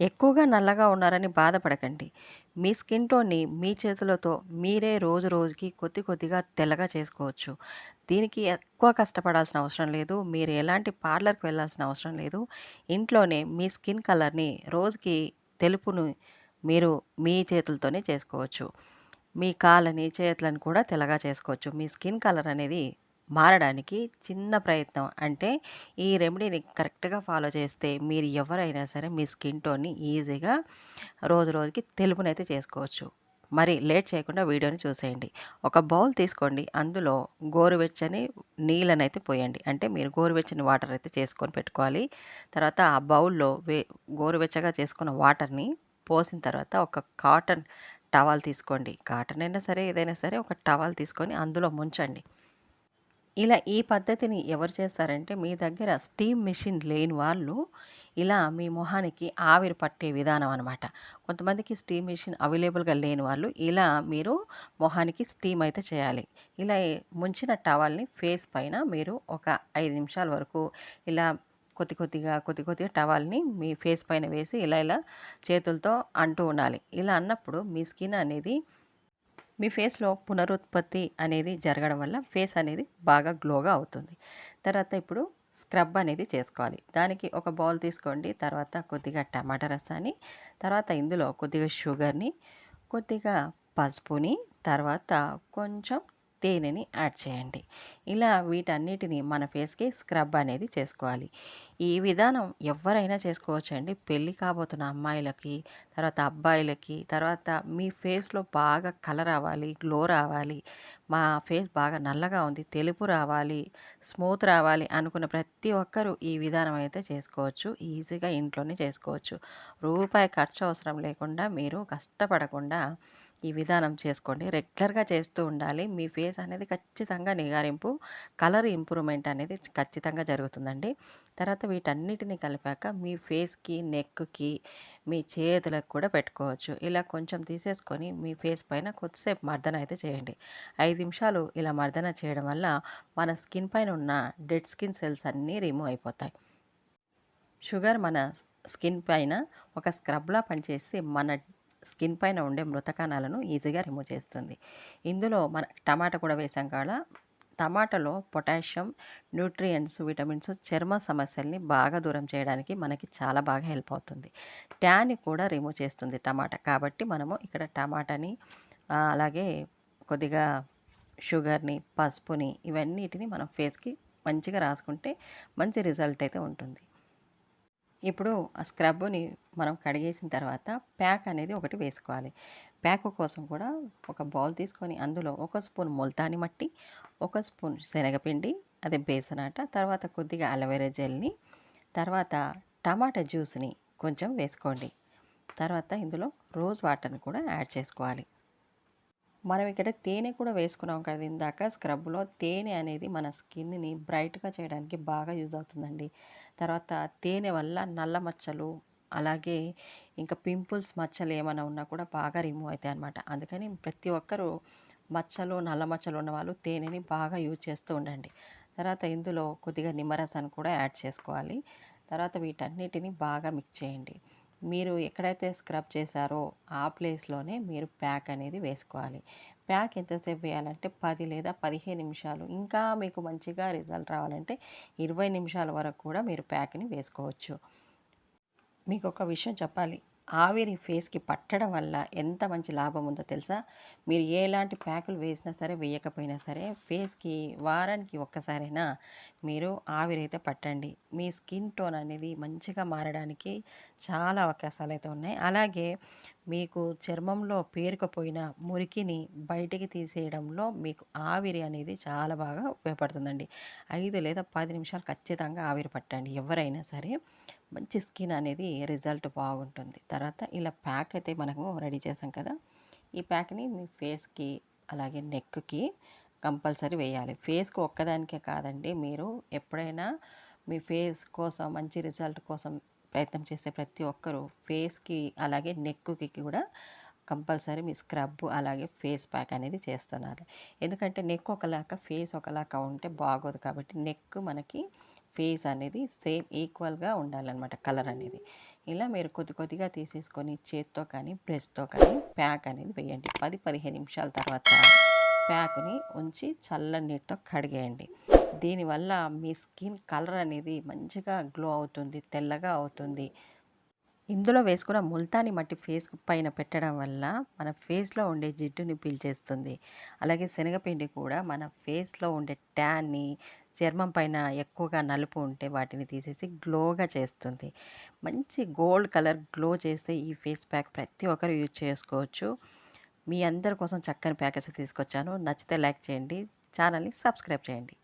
ఎక్కువగా నల్లగా ఉన్నారని బాధపడకండి. మీ స్కిన్ టోన్‌ని మీ చేతులతో మీరే రోజు రోజుకి కొద్ది కొద్దిగా తెల్లగా చేసుకోవచ్చు. దీనికి ఎక్కువ కష్టపడాల్సిన అవసరం లేదు. మీరు ఎలాంటి పార్లర్‌కి వెళ్ళాల్సిన అవసరం లేదు. ఇంట్లోనే మీ స్కిన్ కలర్‌ని రోజుకి తెలుపును మీరు మీ చేతులతోనే చేసుకోవచ్చు. మీ కాళ్ళని, చేతులను కూడా తెల్లగా చేసుకోవచ్చు. మీ స్కిన్ కలర్ అనేది మారడానికి చిన్న ప్రయత్నం అంటే ఈ రెమెడీని కరెక్ట్‌గా ఫాలో చేస్తే మీరు ఎవరైనా సరే మీ స్కిన్ టోన్‌ని ఈజీగా రోజు రోజుకి తెలుపునైతే చేసుకోవచ్చు. మరి లేట్ చేయకుండా వీడియోని చూసేయండి. ఒక బౌల్ తీసుకోండి. అందులో గోరువెచ్చని నీళ్ళనైతే పోయండి. అంటే మీరు గోరువెచ్చని వాటర్ అయితే చేసుకొని పెట్టుకోవాలి. తర్వాత ఆ బౌల్‌లో వే గోరువెచ్చగా చేసుకున్న వాటర్‌ని పోసిన తర్వాత ఒక కాటన్ టవల్ తీసుకోండి. కాటన్ అయినా సరే ఏదైనా సరే ఒక టవల్ తీసుకొని అందులో ముంచండి. ఇలా ఈ పద్ధతిని ఎవరు చేస్తారంటే మీ దగ్గర స్టీమ్ మిషన్ లేని వాళ్ళు ఇలా మీ మొహానికి ఆవిరి పట్టే విధానం అనమాట. కొంతమందికి స్టీమ్ మిషన్ అవైలబుల్‌గా లేని వాళ్ళు ఇలా మీరు మొహానికి స్టీమ్ అయితే చేయాలి. ఇలా ముంచిన టవల్‌ని ఫేస్ పైన మీరు ఒక ఐదు నిమిషాల వరకు ఇలా కొద్ది కొద్దిగా, కొద్ది కొద్దిగా టవల్‌ని మీ ఫేస్ పైన వేసి ఇలా ఇలా చేతులతో అంటూ ఉండాలి. ఇలా అన్నప్పుడు మీ స్కిన్ అనేది మీ ఫేస్‌లో పునరుత్పత్తి అనేది జరగడం వల్ల ఫేస్ అనేది బాగా గ్లోగా అవుతుంది. తర్వాత ఇప్పుడు స్క్రబ్ అనేది చేసుకోవాలి. దానికి ఒక బౌల్ తీసుకోండి. తర్వాత కొద్దిగా టమాటా రసాన్ని, తర్వాత ఇందులో కొద్దిగా షుగర్‌ని, కొద్దిగా పసుపుని, తర్వాత కొంచెం తేనెని యాడ్ చేయండి. ఇలా వీటన్నిటిని మన ఫేస్‌కి స్క్రబ్ అనేది చేసుకోవాలి. ఈ విధానం ఎవరైనా చేసుకోవచ్చండి. పెళ్ళి కాబోతున్న అమ్మాయిలకి, తర్వాత అబ్బాయిలకి, తర్వాత మీ ఫేస్‌లో బాగా కలర్ రావాలి, గ్లో రావాలి, మా ఫేస్ బాగా నల్లగా ఉంది, తెలుపు రావాలి, స్మూత్ రావాలి అనుకున్న ప్రతి ఒక్కరూ ఈ విధానం అయితే చేసుకోవచ్చు. ఈజీగా ఇంట్లోనే చేసుకోవచ్చు. రూపాయి ఖర్చు అవసరం లేకుండా మీరు కష్టపడకుండా ఈ విధానం చేసుకోండి. రెగ్యులర్‌గా చేస్తూ ఉండాలి. మీ ఫేస్ అనేది ఖచ్చితంగా నిగారింపు, కలర్ ఇంప్రూవ్‌మెంట్ అనేది ఖచ్చితంగా జరుగుతుందండి. తర్వాత వీటన్నిటిని కలిపాక మీ ఫేస్‌కి, నెక్‌కి, మీ చేతులకు కూడా పెట్టుకోవచ్చు. ఇలా కొంచెం తీసేసుకొని మీ ఫేస్ పైన కొద్దిసేపు మర్దన అయితే చేయండి. ఐదు నిమిషాలు ఇలా మర్దన చేయడం వల్ల మన స్కిన్ పైన ఉన్న డెడ్ స్కిన్ సెల్స్ అన్నీ రిమూవ్ అయిపోతాయి. షుగర్ మన స్కిన్ పైన ఒక స్క్రబ్‌లా పనిచేసి మన స్కిన్ పైన ఉండే మృత కణాలను ఈజీగా రిమూవ్ చేస్తుంది. ఇందులో మన టమాటా కూడా వేసాం కాడ టమాటాలో పొటాషియం, న్యూట్రియంట్స్, విటమిన్స్ చర్మ సమస్యల్ని బాగా దూరం చేయడానికి మనకి చాలా బాగా హెల్ప్ అవుతుంది. ట్యాన్‌ని కూడా రిమూవ్ చేస్తుంది టమాటా. కాబట్టి మనము ఇక్కడ టమాటాని అలాగే కొద్దిగా షుగర్‌ని, పసుపుని ఇవన్నిటిని మనం ఫేస్‌కి మంచిగా రాసుకుంటే మంచి రిజల్ట్ అయితే ఉంటుంది. ఇప్పుడు ఆ స్క్రబ్‌ని మనం కడిగేసిన తర్వాత ప్యాక్ అనేది ఒకటి వేసుకోవాలి. ప్యాక్ కోసం కూడా ఒక బౌల్ తీసుకొని అందులో ఒక స్పూన్ ముల్తాని మట్టి, ఒక స్పూన్ శనగపిండి అదే బేసనాట, తర్వాత కొద్దిగా అలోవెరా జెల్‌ని, తర్వాత టమాటా జ్యూస్‌ని కొంచెం వేసుకోండి. తర్వాత ఇందులో రోజ్ వాటర్‌ని కూడా యాడ్ చేసుకోవాలి. మనం ఇక్కడ తేనె కూడా వేసుకున్నాం కదా ఇందాక స్క్రబ్‌లో. తేనె అనేది మన స్కిన్‌ని బ్రైట్‌గా చేయడానికి బాగా యూజ్ అవుతుందండి. తర్వాత తేనె వల్ల నల్ల మచ్చలు, అలాగే ఇంకా పింపుల్స్ మచ్చలు ఏమైనా ఉన్నా కూడా బాగా రిమూవ్ అవుతాయి అనమాట అందుకని ప్రతి ఒక్కరూ మచ్చలు, నల్ల మచ్చలు ఉన్నవాళ్ళు తేనెని బాగా యూజ్ చేస్తూ ఉండండి. తర్వాత ఇందులో కొద్దిగా నిమ్మరసాన్ని కూడా యాడ్ చేసుకోవాలి. తర్వాత వీటన్నిటిని బాగా మిక్స్ చేయండి. మీరు ఎక్కడైతే స్క్రబ్ చేశారో ఆ ప్లేస్‌లోనే మీరు ప్యాక్ అనేది వేసుకోవాలి. ప్యాక్ ఎంతసేపు వేయాలంటే పది లేదా 15 నిమిషాలు. ఇంకా మీకు మంచిగా రిజల్ట్ రావాలంటే 20 నిమిషాల వరకు కూడా మీరు ప్యాక్‌ని వేసుకోవచ్చు. మీకొక విషయం చెప్పాలి. ఆవిరి ఫేస్‌కి పట్టడం వల్ల ఎంత మంచి లాభం ఉందో తెలుసా? మీరు ఎలాంటి ప్యాకులు వేసినా సరే, వేయకపోయినా సరే ఫేస్‌కి వారానికి ఒక్కసారైనా మీరు ఆవిరి అయితే పట్టండి. మీ స్కిన్ టోన్ అనేది మంచిగా మారడానికి చాలా అవకాశాలు అయితే ఉన్నాయి. అలాగే మీకు చర్మంలో పేరుకుపోయిన మురికిని బయటికి తీసేయడంలో మీకు ఆవిరి అనేది చాలా బాగా ఉపయోగపడుతుందండి. ఐదు లేదా పది నిమిషాలు ఖచ్చితంగా ఆవిరి పట్టండి ఎవరైనా సరే. మంచి స్కిన్ అనేది రిజల్ట్ బాగుంటుంది. తర్వాత ఇలా ప్యాక్ అయితే మనము రెడీ చేసాం కదా! ఈ ప్యాక్‌ని మీ ఫేస్‌కి, అలాగే నెక్‌కి కంపల్సరీ వేయాలి. ఫేస్‌కి ఒక్కదానికే కాదండి. మీరు ఎప్పుడైనా మీ ఫేస్ కోసం మంచి రిజల్ట్ కోసం ప్రయత్నం చేసే ప్రతి ఒక్కరూ ఫేస్‌కి, అలాగే నెక్‌కి కూడా కంపల్సరీ మీ స్క్రబ్, అలాగే ఫేస్ ప్యాక్ అనేది చేస్తున్నారు. ఎందుకంటే నెక్ ఒకలాగా, ఫేస్ ఒకలాగా ఉంటే బాగోదు కాబట్టి నెక్ మనకి ఫేస్ అనేది సేమ్ ఈక్వల్‌గా ఉండాలన్నమాట కలర్ అనేది. ఇలా మీరు కొద్ది కొద్దిగా తీసేసుకొని చేత్తో కానీ బ్రష్తో కానీ ప్యాక్ అనేది వేయండి. పది పదిహేను నిమిషాల తర్వాత ప్యాక్ని ఉంచి చల్ల నీటితో కడిగేయండి. దీనివల్ల మీ స్కిన్ కలర్ అనేది మంచిగా గ్లో అవుతుంది తెల్లగా అవుతుంది. ఇందులో వేసుకున్న ముల్తాని మట్టి ఫేస్ పైన పెట్టడం వల్ల మన ఫేస్లో ఉండే జిడ్డుని పీల్చేస్తుంది. అలాగే శనగపిండి కూడా మన ఫేస్లో ఉండే ట్యాన్ని చర్మం పైన ఎక్కువగా నలుపు ఉంటే వాటిని తీసేసి గ్లోగా చేస్తుంది. మంచి గోల్డ్ కలర్ గ్లో చేసే ఈ ఫేస్ ప్యాక్ ప్రతి ఒక్కరు యూజ్ చేసుకోవచ్చు. మీ అందరి కోసం చక్కని ప్యాకేజ్ తీసుకొచ్చాను. నచ్చితే లైక్ చేయండి. ఛానల్ని సబ్స్క్రైబ్ చేయండి.